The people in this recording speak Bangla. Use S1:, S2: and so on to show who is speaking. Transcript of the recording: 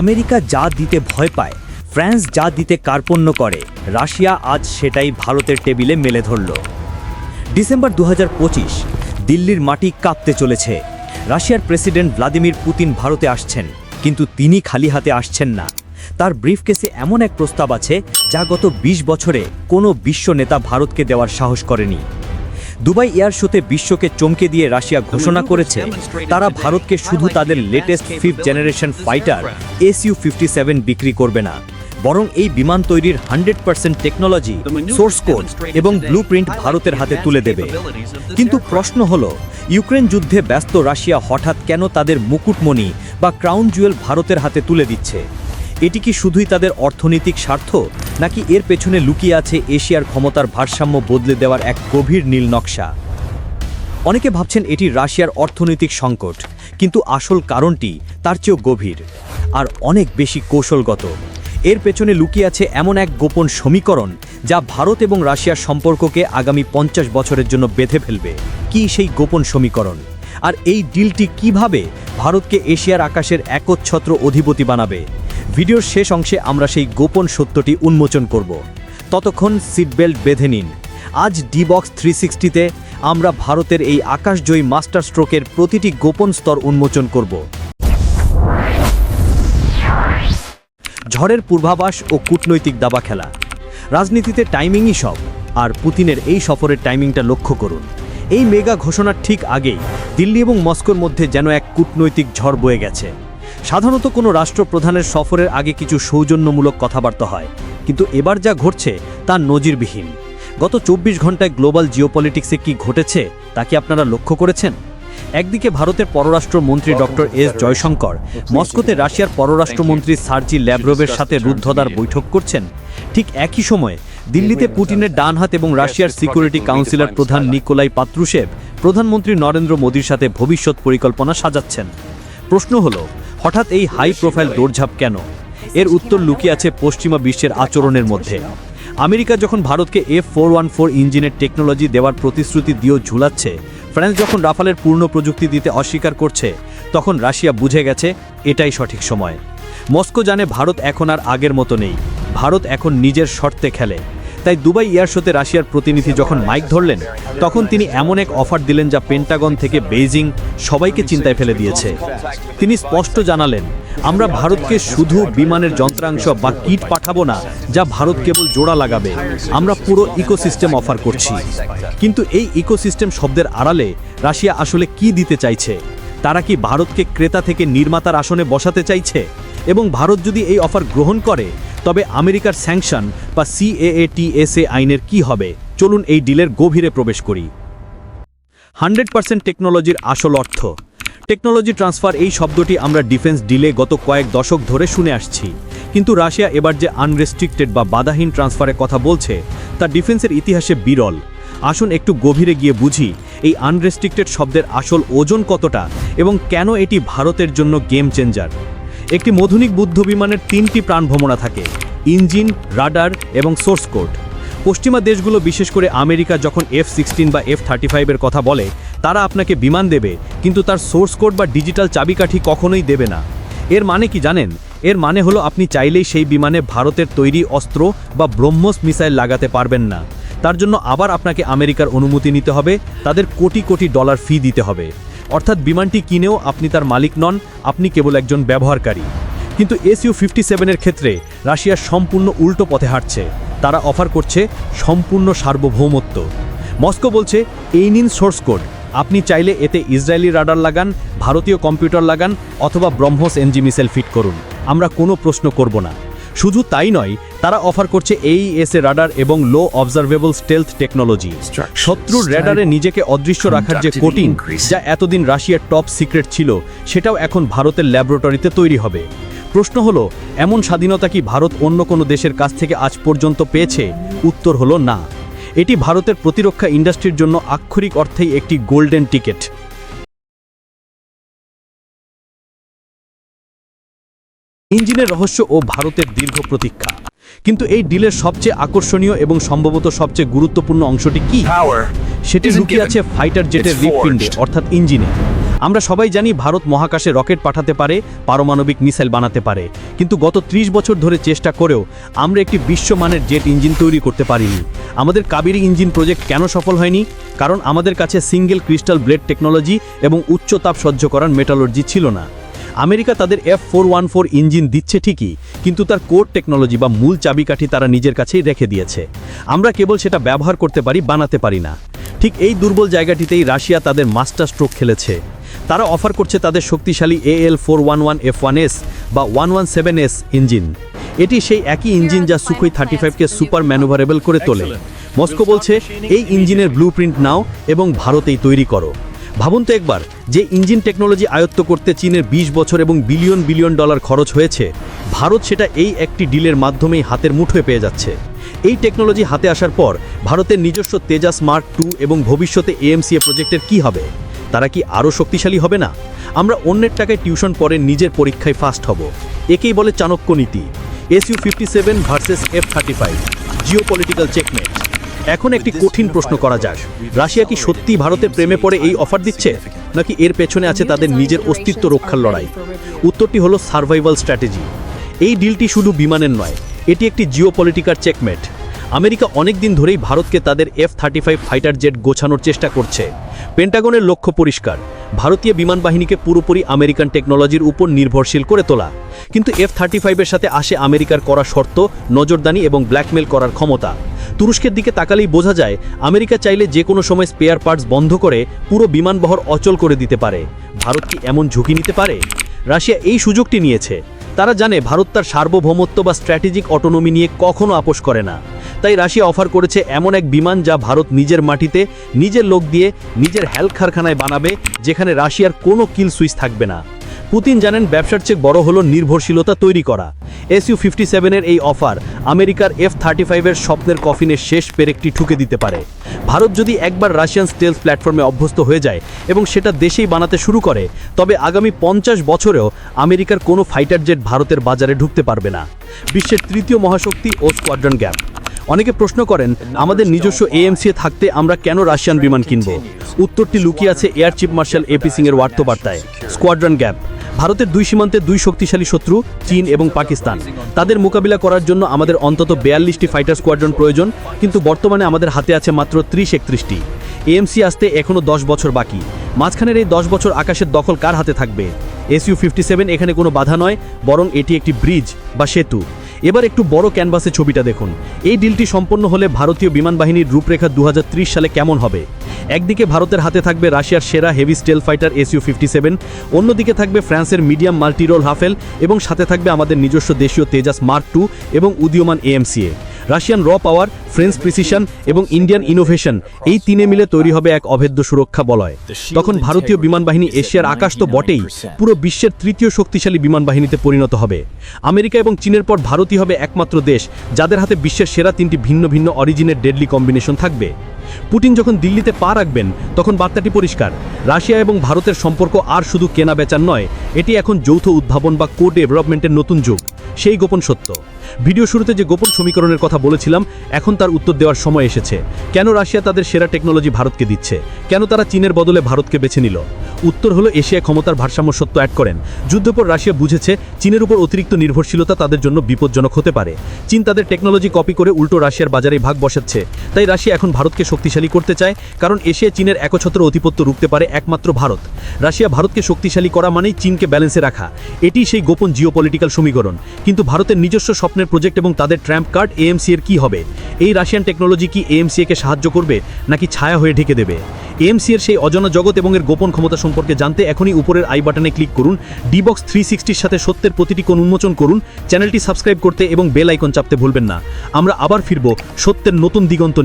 S1: আমেরিকা যা দিতে ভয় পায়, ফ্রান্স যা দিতে কার্পণ্য করে, রাশিয়া আজ সেটাই ভারতের টেবিলে মেলে ধরল। ডিসেম্বর দু হাজার পঁচিশ, দিল্লির মাটি কাঁপতে চলেছে। রাশিয়ার প্রেসিডেন্ট ভ্লাদিমির পুতিন ভারতে আসছেন, কিন্তু তিনি খালি হাতে আসছেন না। তার ব্রিফকেসে এমন এক প্রস্তাব আছে, যা গত ২০ বছরে কোনো বিশ্ব নেতা ভারতকে দেওয়ার সাহস করেনি। দুবাই এয়ার শোতে বিশ্বকে চমকে দিয়ে রাশিয়া ঘোষণা করেছে, তারা ভারতকে শুধু তাদের latest fifth generation fighter SU fifty seven বিক্রি করবে না, বরং এই বিমান তৈরির hundred percent technology source code এবং ব্লু ভারতের হাতে তুলে দেবে। কিন্তু প্রশ্ন হলো, ইউক্রেন যুদ্ধে ব্যস্ত রাশিয়া হঠাৎ কেন তাদের মুকুটমণি বা ক্রাউন জুয়েল ভারতের হাতে তুলে দিচ্ছে? এটি কি শুধুই তাদের অর্থনৈতিক স্বার্থ, নাকি এর পেছনে লুকিয়ে আছে এশিয়ার ক্ষমতার ভারসাম্য বদলে দেওয়ার এক গভীর নীল নকশা? অনেকে ভাবছেন এটি রাশিয়ার অর্থনৈতিক সংকট, কিন্তু আসল কারণটি তার চেয়েও গভীর আর অনেক বেশি কৌশলগত। এর পেছনে লুকিয়ে আছে এমন এক গোপন সমীকরণ যা ভারত এবং রাশিয়ার সম্পর্ককে আগামী পঞ্চাশ বছরের জন্য বেঁধে ফেলবে। কি সেই গোপন সমীকরণ? আর এই ডিলটি কীভাবে ভারতকে এশিয়ার আকাশের একচ্ছত্র অধিপতি বানাবে? ভিডিওর শেষ অংশে আমরা সেই গোপন সত্যটি উন্মোচন করব। ততক্ষণ সিটবেল্ট বেঁধে নিন। আজ ডি বক্স থ্রি সিক্সটিতে আমরা ভারতের এই আকাশজয়ী মাস্টার স্ট্রোকের প্রতিটি গোপন স্তর উন্মোচন করব। ঝড়ের পূর্বাভাস ও কূটনৈতিক দাবা খেলা। রাজনীতিতে টাইমিংই সব, আর পুতিনের এই সফরের টাইমিংটা লক্ষ্য করুন। এই মেগা ঘোষণার ঠিক আগেই দিল্লি এবং মস্কোর মধ্যে যেন এক কূটনৈতিক ঝড় বয়ে গেছে। সাধারণত কোনো রাষ্ট্রপ্রধানের সফরের আগে কিছু সৌজন্যমূলক কথাবার্তা হয় কিন্তু এবার যা ঘটছে তা নজিরবিহীন। গত চব্বিশ ঘন্টায় গ্লোবাল জিওপলিটিক্সে কি ঘটেছে তা কি আপনারা লক্ষ্য করেছেন? একদিকে ভারতের পররাষ্ট্রমন্ত্রী ডক্টর এস জয়শঙ্কর মস্কোতে রাশিয়ার পররাষ্ট্রমন্ত্রী সার্জি ল্যাব্রোভের সাথে রুদ্ধদ্বার বৈঠক করছেন। ঠিক একই সময়ে দিল্লিতে পুতিনের ডান হাত এবং রাশিয়ার সিকিউরিটি কাউন্সিলর প্রধান নিকোলাই পাত্রুশেভ প্রধানমন্ত্রী নরেন্দ্র মোদীর সাথে ভবিষ্যৎ পরিকল্পনা সাজাচ্ছেন। প্রশ্ন হলো হঠাৎ এই হাই প্রোফাইল দৌড়ঝাঁপ কেন? এর উত্তর লুকিয়ে আছে পশ্চিমা বিশ্বের আচরণের মধ্যে। আমেরিকা যখন ভারতকে এফ ফোর ওয়ান ফোর ইঞ্জিনের টেকনোলজি দেওয়ার প্রতিশ্রুতি দিয়েও ঝুলাচ্ছে, ফ্রান্স যখন রাফালের পূর্ণ প্রযুক্তি দিতে অস্বীকার করছে, তখন রাশিয়া বুঝে গেছে এটাই সঠিক সময়। মস্কো জানে ভারত এখন আর আগের মতো নেই। ভারত এখন নিজের শর্তে খেলে। তাই দুবাই এয়ার শোতে রাশিয়ার প্রতিনিধি যখন মাইক ধরলেন, তখন তিনি এমন এক অফার দিলেন যা পেন্টাগন থেকে বেইজিং সবাইকে চিন্তায় ফেলে দিয়েছে। তিনি স্পষ্ট জানালেন, আমরা ভারতকে শুধু বিমানের যন্ত্রাংশ বা কিট পাঠাবো না, যা ভারত কেবল জোড়া লাগাবে। আমরা পুরো ইকোসিস্টেম অফার করছি। কিন্তু এই ইকোসিস্টেম শব্দের আড়ালে রাশিয়া আসলে কি দিতে চাইছে? তারা কি ভারতকে ক্রেতা থেকে নির্মাতার আসনে বসাতে চাইছে? এবং ভারত যদি এই অফার গ্রহণ করে তবে আমেরিকার স্যাংশন বা সিএএটিএসএ আইনের কি হবে? চলুন এই ডিলের গভীরে প্রবেশ করি। হান্ড্রেড পার্সেন্ট টেকনোলজির আসল অর্থ। টেকনোলজি ট্রান্সফার এই শব্দটি আমরা ডিফেন্স ডিলে গত কয়েক দশক ধরে শুনে আসছি। কিন্তু রাশিয়া এবার যে আনরেস্ট্রিক্টেড বা বাধাহীন ট্রান্সফারের কথা বলছে, তা ডিফেন্সের ইতিহাসে বিরল। আসুন একটু গভীরে গিয়ে বুঝি, এই আনরেস্ট্রিক্টেড শব্দের আসল ওজন কতটা এবং কেন এটি ভারতের জন্য গেম চেঞ্জার? একটি মধুনিক বুদ্ধ বিমানের তিনটি প্রাণভ্রমণা থাকে, ইঞ্জিন, রাডার এবং সোর্স কোড। পশ্চিমা দেশগুলো, বিশেষ করে আমেরিকা, যখন এফ সিক্সটিন বা এফ থার্টি ফাইভের কথা বলে, তারা আপনাকে বিমান দেবে, কিন্তু তার সোর্স কোড বা ডিজিটাল চাবিকাঠি কখনোই দেবে না। এর মানে কি জানেন? এর মানে হলো আপনি চাইলেই সেই বিমানে ভারতের তৈরি অস্ত্র বা ব্রহ্মস মিসাইল লাগাতে পারবেন না। তার জন্য আবার আপনাকে আমেরিকার অনুমতি নিতে হবে, তাদের কোটি কোটি ডলার ফি দিতে হবে। অর্থাৎ বিমানটি কিনেও আপনি তার মালিক নন, আপনি কেবল একজন ব্যবহারকারী। কিন্তু এসইউ ফিফটি সেভেনের ক্ষেত্রে রাশিয়া সম্পূর্ণ উল্টো পথে হাঁটছে। তারা অফার করছে সম্পূর্ণ সার্বভৌমত্ব। মস্কো বলছে, এই নিন সোর্স কোড। আপনি চাইলে এতে ইসরায়েলি রাডার লাগান, ভারতীয় কম্পিউটার লাগান অথবা ব্রহ্মস এনজি মিসাইল ফিট করুন। আমরা কোনো প্রশ্ন করব না। শুধু তাই নয় তারা অফার করছে এই এসএ রাডার এবং লো অবজারভেবল স্টেলথ টেকনোলজি। শত্রুর র্যাডারে নিজেকে অদৃশ্য রাখার যে কোটিং যা এতদিন রাশিয়ার টপ সিক্রেট ছিল সেটাও এখন ভারতের ল্যাবরেটরিতে তৈরি হবে। প্রশ্ন হলো এমন স্বাধীনতা কি ভারত অন্য কোনো দেশের কাছ থেকে আজ পর্যন্ত পেয়েছে? উত্তর হলো না। এটি ভারতের প্রতিরক্ষা ইন্ডাস্ট্রির জন্য আক্ষরিক অর্থেই একটি গোল্ডেন টিকেট। ইঞ্জিনের রহস্য ও ভারতের দীর্ঘ প্রতীক্ষা। কিন্তু এই ডিলের সবচেয়ে আকর্ষণীয় এবং সম্ভবত সবচেয়ে গুরুত্বপূর্ণ অংশটি কি? সেটি লুকিয়ে আছে ফাইটার জেটের হৃৎপিণ্ডে অর্থাৎ ইঞ্জিনে। আমরা সবাই জানি ভারত মহাকাশে রকেট পাঠাতে পারে পারমাণবিক মিসাইল বানাতে পারে। কিন্তু গত ৩০ বছর ধরে চেষ্টা করেও আমরা একটি বিশ্বমানের জেট ইঞ্জিন তৈরি করতে পারিনি। আমাদের কাবেরী ইঞ্জিন প্রজেক্ট কেন সফল হয়নি? কারণ আমাদের কাছে সিঙ্গেল ক্রিস্টাল ব্লেড টেকনোলজি এবং উচ্চ তাপ সহ্য করার মেটালর্জি ছিল না। আমেরিকা তাদের F four one four engine দিচ্ছে ঠিকই, কিন্তু তার কোর টেকনোলজি বা মূল চাবিকাঠি তারা নিজের কাছেই রেখে দিয়েছে। আমরা কেবল সেটা ব্যবহার করতে পারি, বানাতে পারি না। ঠিক এই দুর্বল জায়গাটিতেই রাশিয়া তাদের মাস্টার স্ট্রোক খেলেছে। তারা অফার করছে তাদের শক্তিশালী AL four one one F one S বা one one seven S engine. এটি সেই একই ইঞ্জিন যা সুখই থার্টি ফাইভকে সুপার ম্যানুভারেবল করে তোলে। মস্কো বলছে, এই ইঞ্জিনের ব্লু নাও এবং ভারতেই তৈরি করো। ভাবুন তো একবার যে ইঞ্জিন টেকনোলজি আয়ত্ত করতে চীনের ২০ বছর এবং বিলিয়ন বিলিয়ন ডলার খরচ হয়েছে, ভারত সেটা এই একটি ডিলের মাধ্যমেই হাতের মুঠোয় পেয়ে যাচ্ছে। এই টেকনোলজি হাতে আসার পর ভারতের নিজস্ব তেজাস মার্ক টু এবং ভবিষ্যতে এএমসিএ প্রজেক্টের কি হবে? তারা কি আরও শক্তিশালী হবে না? আমরা অন্যের টাকায় টিউশন পরে নিজের পরীক্ষায় ফার্স্ট হব। একেই বলে চাণক্য নীতি। SU fifty seven versus F thirty five. Geo political checkmate. এখন একটি কঠিন প্রশ্ন করা যাক। রাশিয়া কি সত্যি ভারতের প্রেমে পড়ে এই অফার দিচ্ছে, নাকি এর পেছনে আছে তাদের নিজের অস্তিত্ব রক্ষার লড়াই? উত্তরটি হলো সার্ভাইভাল স্ট্র্যাটেজি। এই ডিলটি শুধু বিমানের নয়, এটি একটি জিও পলিটিকার চেকমেট। আমেরিকা অনেক দিন ধরেই ভারতকে তাদের F thirty five fighter jet গোছানোর চেষ্টা করছে। পেন্টাগনের লক্ষ্য পরিষ্কার। ভারতীয় বিমান বাহিনীকে পুরোপুরি আমেরিকান টেকনোলজির উপর নির্ভরশীল করে তোলা। কিন্তু এফ থার্টি ফাইভের সাথে আসে আমেরিকার করা শর্ত, নজরদানি এবং ব্ল্যাকমেল করার ক্ষমতা। তুরস্কের দিকে তাকালেই বোঝা যায়, আমেরিকা চাইলে যে কোনো সময় স্পেয়ার পার্টস বন্ধ করে পুরো বিমানবহর অচল করে দিতে পারে। ভারত কি এমন ঝুঁকি নিতে পারে? রাশিয়া এই সুযোগটি নিয়েছে। তারা জানে ভারত তার সার্বভৌমত্ব বা স্ট্র্যাটেজিক অটোনমি নিয়ে কখনো আপোষ করে না। তাই রাশিয়া অফার করেছে এমন এক বিমান যা ভারত নিজের মাটিতে নিজের লোক দিয়ে নিজের হেলথ কারখানায় বানাবে, যেখানে রাশিয়ার কোনো কিল সুইচ থাকবে না। পুতিন জানেন ব্যবসার চেয়ে বড় হলো নির্ভরশীলতা তৈরি করা। এসইউ ফিফটি সেভেনের এই অফার আমেরিকার এফ থার্টি ফাইভের স্বপ্নের কফিনের শেষ পেরেকটি ঠুকে দিতে পারে। ভারত যদি একবার রাশিয়ান স্টেলস প্ল্যাটফর্মে অভ্যস্ত হয়ে যায় এবং সেটা দেশেই বানাতে শুরু করে, তবে আগামী পঞ্চাশ বছরেও আমেরিকার কোনো ফাইটার জেট ভারতের বাজারে ঢুকতে পারবে না। বিশ্বের তৃতীয় মহাশক্তি ও স্কোয়াড্রন গ্যাপ। অনেকে প্রশ্ন করেন, আমাদের নিজস্ব এএমসিএ থাকতে আমরা কেন রাশিয়ান বিমান কিনব? উত্তরটি লুকিয়ে আছে air chief marshal AP Singh এর বার্তাবার্তায় স্কোয়াড্রন গ্যাপ, ভারতের দুই সীমান্তে দুই শক্তিশালী শত্রু, চীন এবং পাকিস্তান। তাদের মোকাবিলা করার জন্য আমাদের অন্তত বেয়াল্লিশটি ফাইটার স্কোয়াড্রন প্রয়োজন, কিন্তু বর্তমানে আমাদের হাতে আছে মাত্র ত্রিশ একত্রিশটি। এএমসি আসতে এখনও দশ বছর বাকি। মাঝখানের এই দশ বছর আকাশের দখল কার হাতে থাকবে? এসইউ ফিফটি সেভেন এখানে কোনো বাধা নয়, বরং এটি একটি ব্রিজ বা সেতু। এবার একটু বড় ক্যানভাসে ছবিটা দেখুন। এই ডিলটি সম্পন্ন হলে ভারতীয় বিমান বাহিনীর রূপরেখা দু হাজার ত্রিশ সালে কেমন হবে? একদিকে ভারতের হাতে থাকবে রাশিয়ার সেরা heavy stealth fighter SU fifty seven, অন্যদিকে থাকবে ফ্রান্সের মিডিয়াম মাল্টিরোল হাফেল, এবং সাথে থাকবে আমাদের নিজস্ব দেশীয় তেজাস মার্ক টু এবং উদীয়মান এএমসিএ রাশিয়ান র পাওয়ার, ফ্রেঞ্চ প্রিসিশন এবং ইন্ডিয়ান ইনোভেশন এই তিনে মিলে তৈরি হবে এক অভেদ্য সুরক্ষা বলয়। তখন ভারতীয় বিমান বাহিনী এশিয়ার আকাশ তো বটেই, পুরো বিশ্বের তৃতীয় শক্তিশালী বিমান বাহিনীতে পরিণত হবে। আমেরিকা এবং চীনের পর ভারতই হবে একমাত্র দেশ যাদের হাতে বিশ্বের সেরা তিনটি ভিন্ন ভিন্ন অরিজিনের ডেডলি কম্বিনেশন থাকবে। পুটিন যখন দিল্লিতে পা রাখবেন, তখন বার্তাটি পরিষ্কার। রাশিয়া এবং ভারতের সম্পর্ক আর শুধু কেনা বেচার নয়, এটি এখন যৌথ উদ্ভাবন বা কো ডেভেলপমেন্টের নতুন যুগ। সেই গোপন সত্য। ভিডিও শুরুতে যে গোপন সমীকরণের কথা বলেছিলাম, এখন তার উত্তর দেওয়ার সময় এসেছে। কেন রাশিয়া তাদের সেরা টেকনোলজি ভারতকে দিচ্ছে? কেন তারা চীনের বদলে ভারতকে বেছে নিল? উত্তর হলো এশিয়া ক্ষমতার ভারসাম্য সত্য অ্যাড করেন। যুদ্ধপর রাশিয়া বুঝেছে চীনের উপর অতিরিক্ত নির্ভরশীলতা তাদের জন্য বিপজ্জনক হতে পারে। চীন তাদের টেকনোলজি কপি করে উল্টো রাশিয়ার বাজারে ভাগ বসাচ্ছে। তাই রাশিয়া এখন ভারতকে শক্তিশালী করতে চায়, কারণ এশিয়া চীনের একছত্র অধিপত্য রুখতে পারে একমাত্র ভারত। রাশিয়া ভারতকে শক্তিশালী করা মানেই চীনকে ব্যালেন্সে রাখা। এটি সেই গোপন জিওপলিটিক্যাল সমীকরণ। কিন্তু ভারতের নিজস্ব স্বপ্নের প্রজেক্ট এবং তাদের ট্র্যাম্প কার্ড এএমসি এর কি হবে? এই রাশিয়ান টেকনোলজি কি এএমসি কে সাহায্য করবে, নাকি ছায়া হয়ে ঢেকে দেবে? এএমসি এর সেই অজানা জগৎ এবং এর গোপন ক্ষমতা সম্পর্কে জানতে এখনই উপরের আই বাটনে ক্লিক করুন ডিবক্স থ্রি সিক্সটির সাথে সত্যের প্রতিটি কোণ উন্মোচন করুন, চ্যানেলটি সাবস্ক্রাইব করতে এবং বেল আইকন চাপতে ভুলবেন না। আমরা আবার ফিরব সত্যের নতুন দিগন্ত।